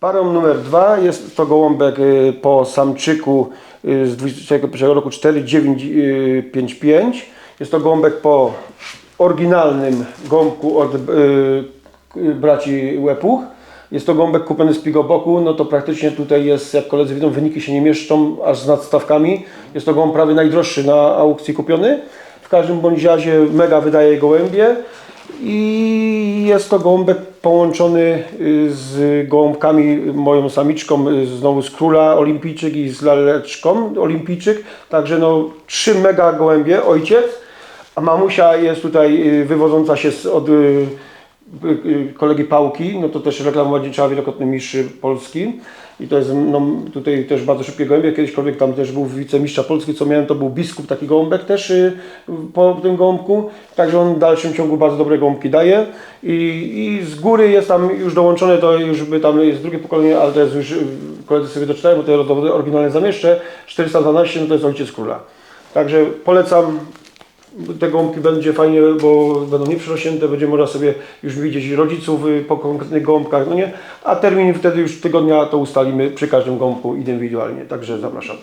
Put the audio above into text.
Parą numer dwa jest to gołąbek y, po samczyku y, z 2001 roku 4955. Jest to gołąbek po oryginalnym gąbku od y, y, braci Łepuch. Jest to gąbek kupiony z Pigoboku, no to praktycznie tutaj jest, jak koledzy widzą, wyniki się nie mieszczą aż z nadstawkami. Jest to gołąb prawie najdroższy na aukcji kupiony. W każdym bądź razie mega wydaje gołębie i jest to gołąbek połączony y, z gołąbkami, moją samiczką, y, znowu z króla olimpijczyk i z laleczką olimpijczyk. Także no trzy mega gołębie, ojciec, a mamusia jest tutaj y, wywodząca się z, od kolegi Pałki, no to też reklama Młodzieńcza wielokrotny mistrz Polski. I to jest no, tutaj też bardzo szybkie gołębie, kiedyśkolwiek tam też był wicemistrza Polski, co miałem, to był biskup taki gołąbek też y, po tym gołąbku, także on w dalszym ciągu bardzo dobre gołąbki daje. I, i z góry jest tam już dołączone, to już by tam jest drugie pokolenie, ale to jest już, y, koledzy sobie doczytają, bo te rodowody oryginalne zamieszczę, 412 no to jest ojciec króla. Także polecam te gąbki będzie fajnie, bo będą nieprzerośnięte, będzie można sobie już widzieć rodziców y, po konkretnych gąbkach, no nie? A termin wtedy już tygodnia to ustalimy przy każdym gąbku indywidualnie, także zapraszam.